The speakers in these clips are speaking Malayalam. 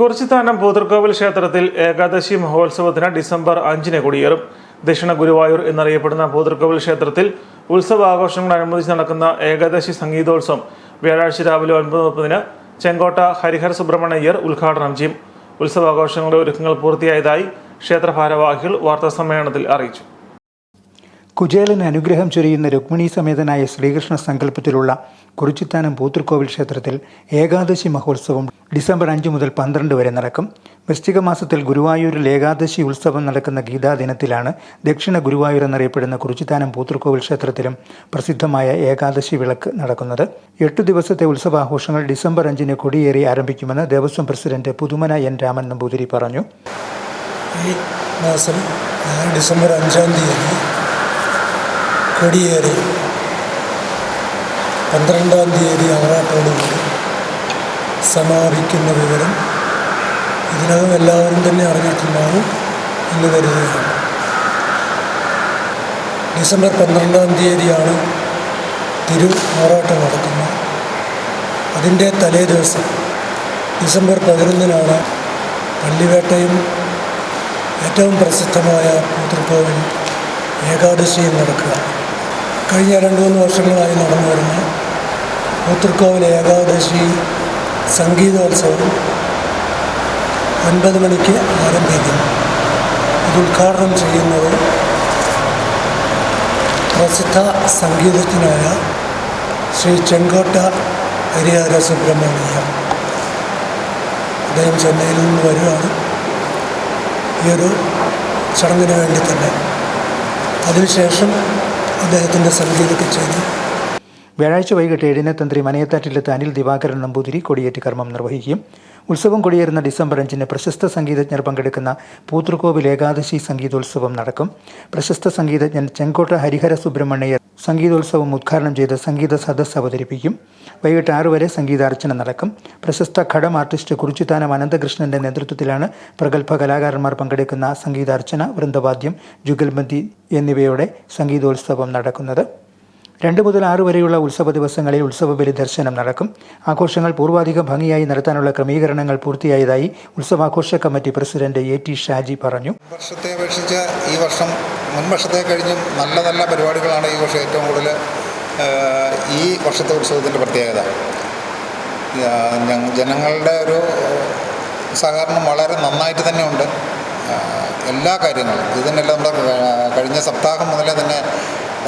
കുറിച്ചിത്താനം പൂതൃക്കോവിൽ ക്ഷേത്രത്തിൽ ഏകാദശി മഹോത്സവത്തിന് ഡിസംബർ അഞ്ചിന് കൊടിയേറും. ദക്ഷിണ ഗുരുവായൂർ എന്നറിയപ്പെടുന്ന പൂതൃക്കോവിൽ ക്ഷേത്രത്തിൽ ഉത്സവാഘോഷങ്ങളനുബന്ധിച്ച് നടക്കുന്ന ഏകാദശി സംഗീതോത്സവം വ്യാഴാഴ്ച രാവിലെ ഒൻപത് മുപ്പതിന് ചെങ്കോട്ട ഹരിഹർ സുബ്രഹ്മണ്യർ ഉദ്ഘാടനം ചെയ്യും. ഉത്സവാഘോഷങ്ങളുടെ ഒരുക്കങ്ങൾ പൂർത്തിയായതായി ക്ഷേത്ര ഭാരവാഹികൾ അറിയിച്ചു. കുചേലന് അനുഗ്രഹം ചൊരിയുന്ന രുക്മിണി സമേതനായ ശ്രീകൃഷ്ണ സങ്കല്പത്തിലുള്ള കുറിച്ചിത്താനം പൂത്തൃക്കോവിൽ ക്ഷേത്രത്തിൽ ഏകാദശി മഹോത്സവം ഡിസംബർ അഞ്ച് മുതൽ പന്ത്രണ്ട് വരെ നടക്കും. വൃശ്ചിക മാസത്തിൽ ഗുരുവായൂരിൽ ഏകാദശി ഉത്സവം നടക്കുന്ന ഗീതാ ദിനത്തിലാണ് ദക്ഷിണ ഗുരുവായൂർ എന്നറിയപ്പെടുന്ന കുറിച്ചിത്താനം പൂത്തൃക്കോവിൽ ക്ഷേത്രത്തിലും പ്രസിദ്ധമായ ഏകാദശി വിളക്ക് നടക്കുന്നത്. എട്ടു ദിവസത്തെ ഉത്സവാഘോഷങ്ങൾ ഡിസംബർ അഞ്ചിന് കൊടിയേറി ആരംഭിക്കുമെന്ന് ദേവസ്വം പ്രസിഡന്റ് പുതുമന എൻ രാമൻ നമ്പൂതിരി പറഞ്ഞു. ഈ മാസം ഡിസംബർ അഞ്ചാം തീയതി കൊടിയേറി പന്ത്രണ്ടാം തീയതി ആറാട്ടോടുകൂടി സമാപിക്കുന്ന വിവരം ഇതിനകം എല്ലാവരും തന്നെ അറിഞ്ഞിട്ടുണ്ടാകും എന്ന് കരുതുകയാണ്. ഡിസംബർ പന്ത്രണ്ടാം തീയതിയാണ് തിരു ആറാട്ടം നടക്കുന്നത്. അതിന്റെ തലേ ദിവസം ഡിസംബർ പതിനൊന്നിനാണ് പള്ളിവേട്ടയും ഏറ്റവും പ്രസിദ്ധമായ പൂത്തൃക്കോവിൽ ഏകാദശിയും നടക്കുക. കഴിഞ്ഞ രണ്ട് മൂന്ന് വർഷങ്ങളായി നടന്നു വരുന്ന പൂത്തൃക്കോവിൽ ഏകാദശി സംഗീതോത്സവം ഒൻപത് മണിക്ക് ആരംഭിക്കുന്നു ഇത് ഉദ്ഘാടനം ചെയ്യുന്നത് പ്രസിദ്ധ സംഗീതജ്ഞനായ ശ്രീ ചെങ്കോട്ട ഹരിഹര സുബ്രഹ്മണ്യ. അദ്ദേഹം ചെന്നൈയിൽ നിന്ന് വരികയാണ് ഈ ഒരു ചടങ്ങിന് വേണ്ടി തന്നെ. അതിനുശേഷം അദ്ദേഹത്തിന്റെ സംഗീത ചെയ്തു വ്യാഴാഴ്ച വൈകിട്ട് ഏഴിന് തന്ത്രി മനയത്താറ്റിലെത്ത് അനിൽ ദിവാകരൻ നമ്പൂതിരി കൊടിയേറ്റ് കർമ്മം നിർവഹിക്കും. ഉത്സവം കൊടിയേറുന്ന ഡിസംബർ അഞ്ചിന് പ്രശസ്ത സംഗീതജ്ഞർ പങ്കെടുക്കുന്ന പൂത്തൃക്കോവിൽ ഏകാദശി സംഗീതോത്സവം നടക്കും. പ്രശസ്ത സംഗീതജ്ഞൻ ചെങ്കോട്ട ഹരിഹര സുബ്രഹ്മണ്യർ സംഗീതോത്സവം ഉദ്ഘാടനം ചെയ്ത് സംഗീത സദസ്സ് അവതരിപ്പിക്കും. വൈകിട്ട് ആറു വരെ സംഗീതാർച്ചന നടക്കും. പ്രശസ്ത ഘടം ആർട്ടിസ്റ്റ് കുറിച്ചിത്താനം അനന്തകൃഷ്ണന്റെ നേതൃത്വത്തിലാണ് പ്രഗത്ഭ കലാകാരന്മാർ പങ്കെടുക്കുന്ന സംഗീതാർച്ചന വൃന്ദവാദ്യം ജുഗൽബന്ദി എന്നിവയോടെ സംഗീതോത്സവം നടക്കുന്നത്. രണ്ട് മുതൽ ആറ് വരെയുള്ള ഉത്സവ ദിവസങ്ങളിൽ ഉത്സവ ബലി ദർശനം നടക്കും. ആഘോഷങ്ങൾ പൂർവാധികം ഭംഗിയായി നടത്താനുള്ള ക്രമീകരണങ്ങൾ പൂർത്തിയായതായി ഉത്സവാഘോഷ committee president A T Shaji പറഞ്ഞു. വർഷത്തെ അപേക്ഷിച്ച് ഈ വർഷം മുൻ വർഷത്തെ കഴിഞ്ഞും നല്ല നല്ല പരിപാടികളാണ് ഈ വർഷം ഏറ്റവും കൂടുതൽ ഈ വർഷത്തെ ഉത്സവത്തിന്റെ പ്രത്യേകത. ജനങ്ങളുടെ ഒരു സഹകരണം വളരെ നന്നായിട്ട് തന്നെ ഉണ്ട്. എല്ലാ കാര്യങ്ങളും. ഇതിനെല്ലാം നമ്മുടെ കഴിഞ്ഞ സപ്താഹം മുതലേ തന്നെ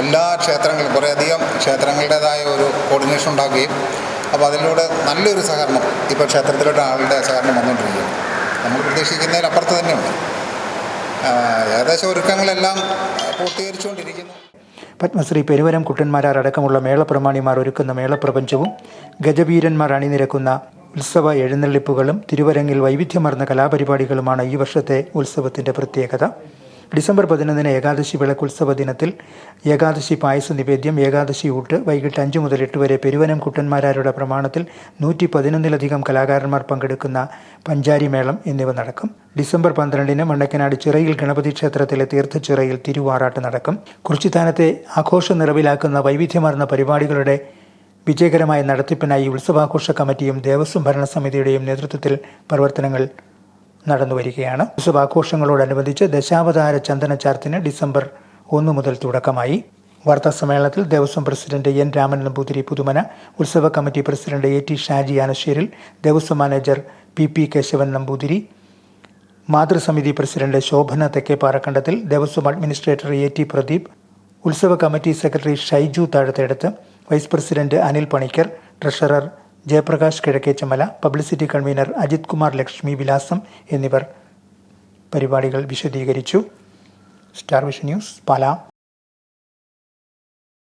എല്ലാ ക്ഷേത്രങ്ങളും കുറേയധികം ക്ഷേത്രങ്ങളുടേതായ ഒരു കോർഡിനേഷൻ ഉണ്ടാക്കുകയും അപ്പോൾ അതിലൂടെ നല്ലൊരു സഹകരണം ഇപ്പോൾ ക്ഷേത്രത്തിലോട്ട് ആളുടെ സഹകരണം വന്നുകൊണ്ടിരിക്കുകയാണ്. നമ്മൾ പ്രതീക്ഷിക്കുന്നതിൽ അപ്പുറത്ത് തന്നെയുണ്ട്. ഏകദേശം ഒരുക്കങ്ങളെല്ലാം പൂർത്തീകരിച്ചുകൊണ്ടിരിക്കുന്നു. പത്മശ്രീ പെരുവരം കുട്ടന്മാരാർ അടക്കമുള്ള മേളപ്രമാണിമാർ ഒരുക്കുന്ന മേളപ്രപഞ്ചവും ഗജവീരന്മാർ അണിനിരക്കുന്ന ഉത്സവ എഴുന്നള്ളിപ്പുകളും തിരുവരങ്ങിൽ വൈവിധ്യമർന്ന കലാപരിപാടികളുമാണ് ഈ വർഷത്തെ ഉത്സവത്തിന്റെ പ്രത്യേകത. ഡിസംബർ പതിനൊന്നിന് ഏകാദശി വിളക്കുത്സവ ദിനത്തിൽ ഏകാദശി പായസ നിവേദ്യം ഏകാദശി ഊട്ട് വൈകിട്ട് അഞ്ച് മുതൽ എട്ട് വരെ പെരുവനം കുട്ടന്മാരാരുടെ പ്രമാണത്തിൽ നൂറ്റി പതിനൊന്നിലധികം കലാകാരന്മാർ പങ്കെടുക്കുന്ന പഞ്ചാരി മേളം എന്നിവ നടക്കും. ഡിസംബർ പന്ത്രണ്ടിന് മണ്ണക്കനാട് ചിറയിൽ ഗണപതി ക്ഷേത്രത്തിലെ തീർത്ഥച്ചിറയിൽ തിരുവാറാട്ട് നടക്കും. കുറിച്ചിത്താനത്തെ ആഘോഷ നിറവിലാക്കുന്ന വൈവിധ്യമാർന്ന പരിപാടികളുടെ വിജയകരമായ നടത്തിപ്പിനായി ഉത്സവാഘോഷ കമ്മിറ്റിയും ദേവസ്വം ഭരണസമിതിയുടെയും നേതൃത്വത്തിൽ പ്രവർത്തനങ്ങൾ നടന്നു വരികയാണ് ഉത്സവാഘോഷങ്ങളോടനുബന്ധിച്ച് ദശാവതാര ചന്ദന ചാർത്തിന് ഡിസംബർ ഒന്ന് മുതൽ തുടക്കമായി. വാർത്താ സമ്മേളനത്തിൽ ദേവസ്വം പ്രസിഡന്റ് എൻ രാമൻ നമ്പൂതിരി പുതുമന ഉത്സവ committee president A T Shaji Anasseril Devaswom manager P P Keshavan Namboothiri മാതൃസമിതി president Shobhana Thekkeparakandathil Devaswom administrator A T Pradeep ഉത്സവ committee secretary Shaiju Thazhatheduthu vice president Anil Panicker treasurer Jayaprakash Kizhakkechamala publicity convener Ajith Kumar Lakshmi Vilasam എന്നിവർ പരിപാടികൾ വിശദീകരിച്ചു. Star vision news Pala.